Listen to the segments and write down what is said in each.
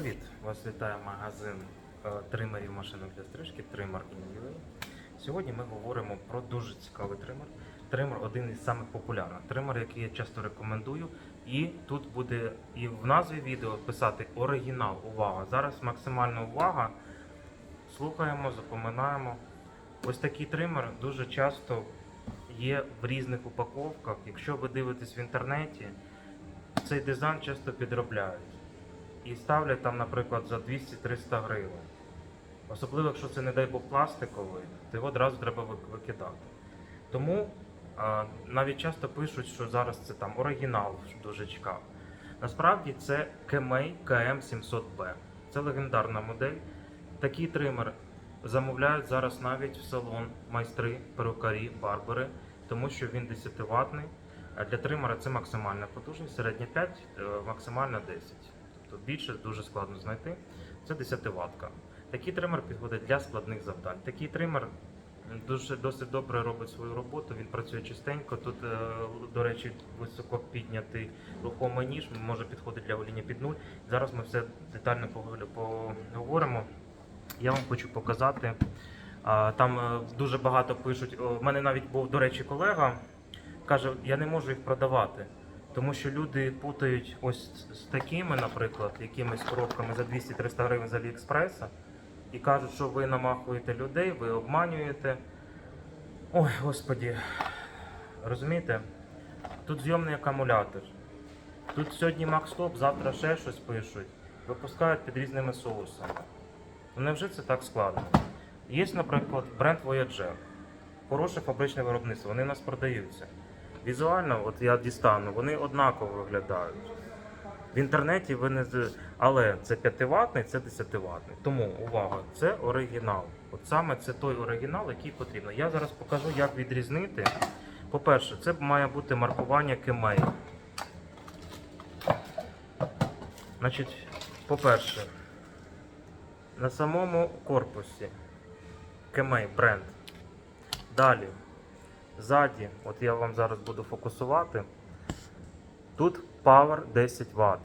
Привіт! Вас вітає магазин е, тримерів машинок для стрижки Trimmer in UA. Сьогодні ми говоримо про дуже цікавий тример. Тример один із самих популярних. Тример, який я часто рекомендую. І тут буде і в назві відео писати оригінал. Увага! Зараз максимальна увага. Слухаємо, запоминаємо. Ось такий тример дуже часто є в різних упаковках. Якщо ви дивитесь в інтернеті, цей дизайн часто підробляють і ставлять там, наприклад, за 200-300 гривень. Особливо, якщо це, не дай Бог, пластиковий, то його одразу треба викидати. Тому а, навіть часто пишуть, що зараз це там оригінал дуже цікаво. Насправді це Kemei KM700B. Це легендарна модель. Такий тример замовляють зараз навіть в салон майстри, перукарі, барбери, тому що він 10 ватний. А для тримера це максимальна потужність, середня 5, е, максимальна 10. Тобто більше дуже складно знайти. Це 10 ватка. Такий тример підходить для складних завдань. Такий тример дуже досить добре робить свою роботу. Він працює чистенько. Тут, е, до речі, високо піднятий рухомий ніж, може підходити для гоління під нуль. Зараз ми все детально поговоримо. Я вам хочу показати. Там е, дуже багато пишуть. У мене навіть був, до речі, колега каже, я не можу їх продавати. Тому що люди путають ось з такими, наприклад, якимись коробками за 200-300 гривень з Аліекспреса і кажуть, що ви намахуєте людей, ви обманюєте. Ой, господі, розумієте? Тут зйомний акумулятор. Тут сьогодні MaxTop, завтра ще щось пишуть. Випускають під різними соусами. Ну невже це так складно? Є, наприклад, бренд Voyager. Хороше фабричне виробництво, вони у нас продаються. Візуально, от я дістану, вони однаково виглядають. В інтернеті ви не але це 5 ватний, це 10 ватний. Тому увага, це оригінал. От саме це той оригінал, який потрібно. Я зараз покажу, як відрізнити. По-перше, це має бути маркування Кемей. Значить, по-перше, на самому корпусі Кемей бренд. Далі, ззаді, от я вам зараз буду фокусувати. Тут Power 10 Вт.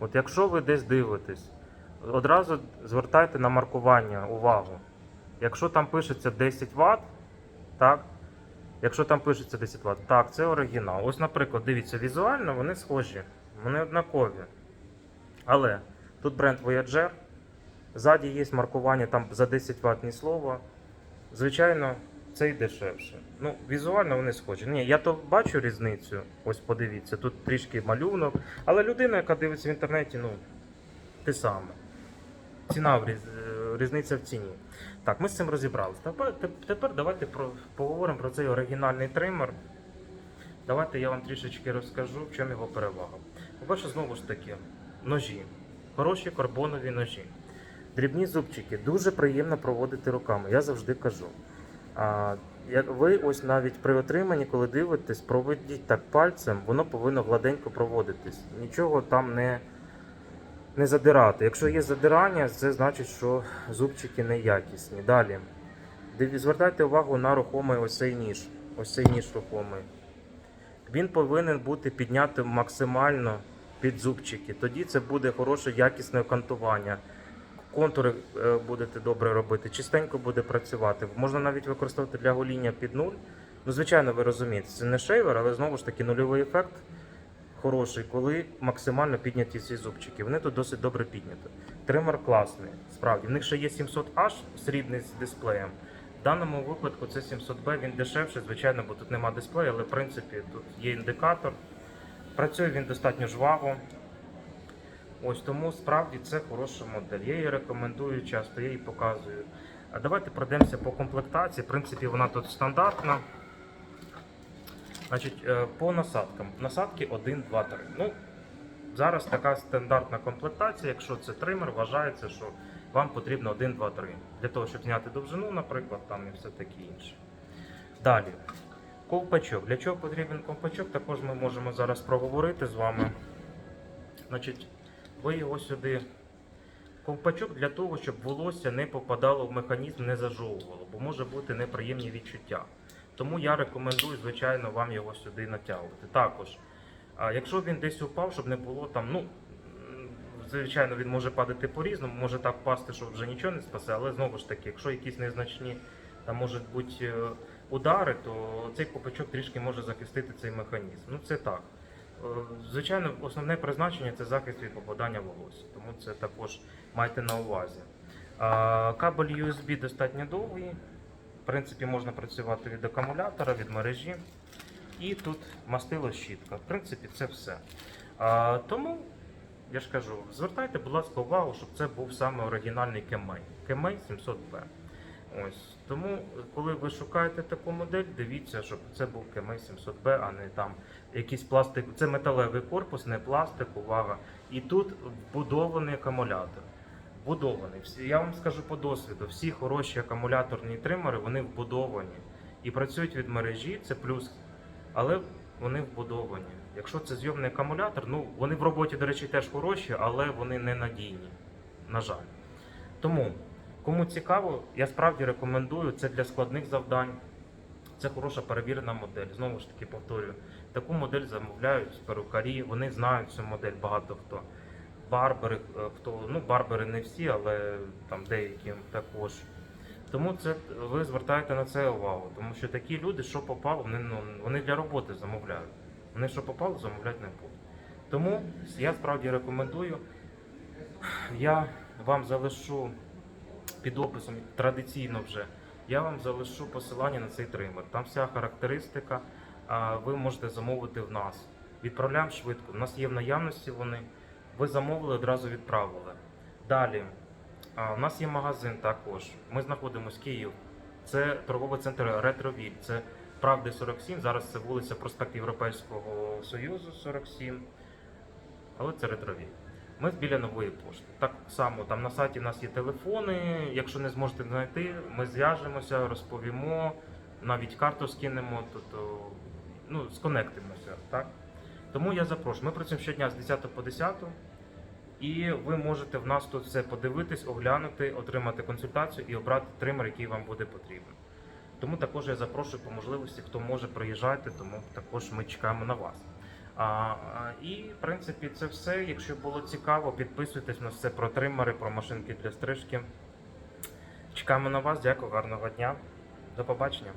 От якщо ви десь дивитесь, одразу звертайте на маркування увагу. Якщо там пишеться 10 Вт, так? Якщо там пишеться 10 Вт, так, це оригінал. Ось, наприклад, дивіться, візуально вони схожі, вони однакові. Але тут бренд Voyager, ззаді є маркування там за 10 Вт ні слова. Звичайно, цей дешевше. Ну, візуально вони схожі. Ні, я то бачу різницю. Ось подивіться, тут трішки малюнок. Але людина, яка дивиться в інтернеті, ну, те саме. Ціна різниця в ціні. Так, ми з цим розібралися. Тепер, тепер давайте про... поговоримо про цей оригінальний тример. Давайте я вам трішечки розкажу, в чому його перевага. По-перше, знову ж таки, ножі. Хороші карбонові ножі. Дрібні зубчики дуже приємно проводити руками, я завжди кажу. Як ви ось навіть при отриманні, коли дивитесь, проведіть так пальцем, воно повинно гладенько проводитись. Нічого там не, не задирати. Якщо є задирання, це значить, що зубчики неякісні. Далі. Звертайте увагу на рухомий ось цей ніж. Ось цей ніж рухомий. Він повинен бути піднятим максимально під зубчики. Тоді це буде хороше якісне кантування. Контури е, будете добре робити, чистенько буде працювати. Можна навіть використовувати для гоління під нуль. Ну, звичайно, ви розумієте, це не шейвер, але знову ж таки нульовий ефект хороший, коли максимально підняті ці зубчики. Вони тут досить добре підняті. Тример класний, справді. В них ще є 700H срібний з дисплеєм. В даному випадку це 700B, він дешевший, звичайно, бо тут нема дисплею, але в принципі тут є індикатор. Працює він достатньо жваво. Ось тому справді це хороша модель. Я її рекомендую часто, я її показую. А давайте пройдемося по комплектації. В принципі, вона тут стандартна. Значить, е, по насадкам. Насадки 1, 2, 3. Ну, зараз така стандартна комплектація. Якщо це тример, вважається, що вам потрібно 1, 2, 3. Для того, щоб зняти довжину, наприклад, там і все таке інше. Далі. Ковпачок. Для чого потрібен ковпачок? Також ми можемо зараз проговорити з вами. Значить, ви його сюди. Ковпачок для того, щоб волосся не попадало в механізм, не зажовувало, бо може бути неприємні відчуття. Тому я рекомендую, звичайно, вам його сюди натягувати. Також, якщо він десь упав, щоб не було там, ну, звичайно, він може падати по-різному, може так впасти, що вже нічого не спасе, але знову ж таки, якщо якісь незначні там можуть бути е, удари, то цей копачок трішки може захистити цей механізм. Ну це так. Е, Звичайно, основне призначення це захист від попадання волосся, тому це також майте на увазі. Кабель USB достатньо довгий. В принципі, можна працювати від акумулятора, від мережі. І тут мастило щітка. В принципі, це все. Тому, я ж кажу, звертайте, будь ласка, увагу, щоб це був саме оригінальний Кемей. Кемей 700B. Ось. Тому, коли ви шукаєте таку модель, дивіться, щоб це був Кемей 700B, а не там якийсь пластик. Це металевий корпус, не пластик, увага. І тут вбудований акумулятор. Вбудований. Я вам скажу по досвіду, всі хороші акумуляторні тримери, вони вбудовані. І працюють від мережі, це плюс. Але вони вбудовані. Якщо це зйомний акумулятор, ну вони в роботі, до речі, теж хороші, але вони не надійні. На жаль. Тому, кому цікаво, я справді рекомендую це для складних завдань. Це хороша перевірена модель. Знову ж таки повторюю, таку модель замовляють перукарі, вони знають цю модель багато хто. Барбери, е, хто ну барбери не всі, але там деякі також. Тому це ви звертаєте на це увагу, тому що такі люди, що попало, вони ну вони для роботи замовляють. Вони що попало, замовляти не будуть. Тому я справді рекомендую. Я вам залишу під описом традиційно вже. Я вам залишу посилання на цей тример. Там вся характеристика. Ви можете замовити в нас. Відправляємо швидко. У нас є в наявності вони. Ви замовили, одразу відправили. Далі. У нас є магазин також. Ми знаходимося в Київ. Це торговий центр Ретровіль. Це Правди 47. Зараз це вулиця Проспект Європейського Союзу 47. Але це ретровіль. Ми біля нової пошти. Так само там на сайті в нас є телефони. Якщо не зможете знайти, ми зв'яжемося, розповімо, навіть карту скинемо, тобто ну, сконектимося. Так? Тому я запрошую. Ми працюємо щодня з 10 по 10. І ви можете в нас тут все подивитись, оглянути, отримати консультацію і обрати тример, який вам буде потрібен. Тому також я запрошую по можливості, хто може приїжджати, тому також ми чекаємо на вас. І в принципі це все. Якщо було цікаво, підписуйтесь на все про тримери, про машинки для стрижки. Чекаємо на вас. Дякую, гарного дня. До побачення.